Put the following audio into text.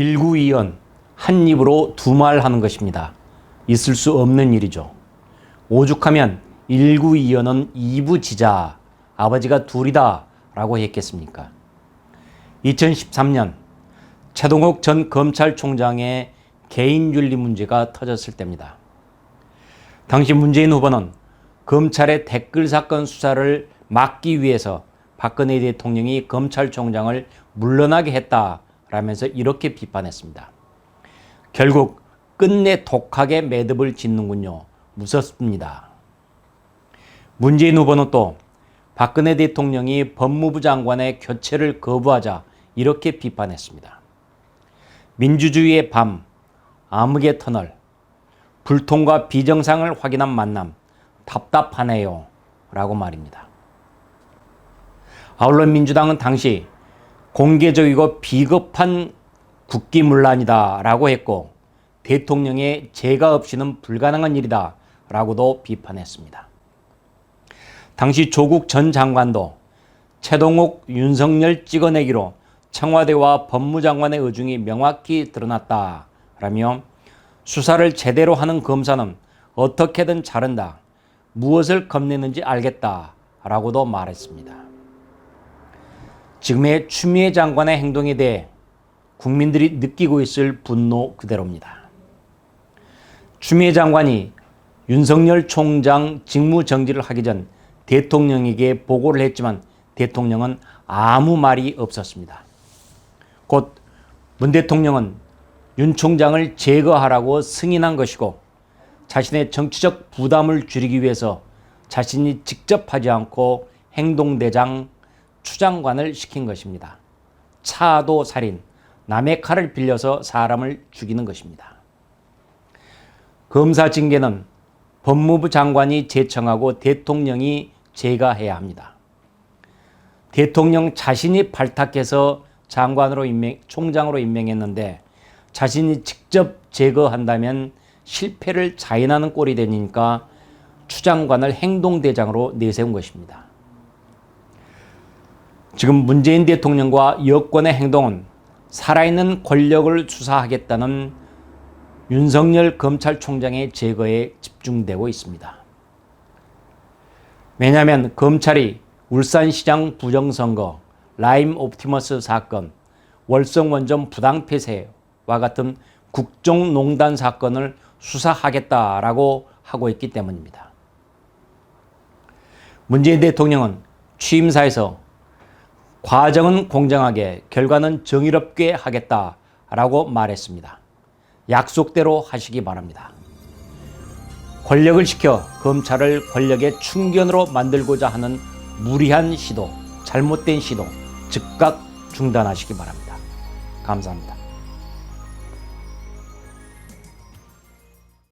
일구이연 한 입으로 두 말 하는 것입니다. 있을 수 없는 일이죠. 오죽하면 일구이연은 이부지자 아버지가 둘이다 라고 했겠습니까? 2013년 최동욱 전 검찰총장의 개인 윤리 문제가 터졌을 때입니다. 당시 문재인 후보는 검찰의 댓글 사건 수사를 막기 위해서 박근혜 대통령이 검찰총장을 물러나게 했다 라면서 이렇게 비판했습니다. 결국 끝내 독하게 매듭을 짓는군요. 무섭습니다. 문재인 후보는 또 박근혜 대통령이 법무부 장관의 교체를 거부하자 이렇게 비판했습니다. 민주주의의 밤, 암흑의 터널, 불통과 비정상을 확인한 만남, 답답하네요. 라고 말입니다. 아울러 민주당은 당시 공개적이고 비겁한 국기문란이다 라고 했고 대통령의 재가 없이는 불가능한 일이다 라고도 비판했습니다. 당시 조국 전 장관도 최동욱, 윤석열 찍어내기로 청와대와 법무장관의 의중이 명확히 드러났다라며 수사를 제대로 하는 검사는 어떻게든 자른다. 무엇을 겁내는지 알겠다라고도 말했습니다. 지금의 추미애 장관의 행동에 대해 국민들이 느끼고 있을 분노 그대로입니다. 추미애 장관이 윤석열 총장 직무 정지를 하기 전 대통령에게 보고를 했지만 대통령은 아무 말이 없었습니다. 곧 문 대통령은 윤 총장을 제거하라고 승인한 것이고 자신의 정치적 부담을 줄이기 위해서 자신이 직접 하지 않고 행동대장 추장관을 시킨 것입니다. 차도 살인, 남의 칼을 빌려서 사람을 죽이는 것입니다. 검사 징계는 법무부 장관이 제청하고 대통령이 제가해야 합니다. 대통령 자신이 발탁해서 장관으로 임명, 총장으로 임명했는데 자신이 직접 제거한다면 실패를 자인하는 꼴이 되니까 추장관을 행동대장으로 내세운 것입니다. 지금 문재인 대통령과 여권의 행동은 살아있는 권력을 수사하겠다는 윤석열 검찰총장의 제거에 집중되고 있습니다. 왜냐하면 검찰이 울산시장 부정선거, 라임 옵티머스 사건, 월성원전 부당폐쇄와 같은 국정농단 사건을 수사하겠다라고 하고 있기 때문입니다. 문재인 대통령은 취임사에서 과정은 공정하게, 결과는 정의롭게 하겠다라고 말했습니다. 약속대로 하시기 바랍니다. 권력을 시켜 검찰을 권력의 충견으로 만들고자 하는 무리한 시도, 잘못된 시도 즉각 중단하시기 바랍니다. 감사합니다.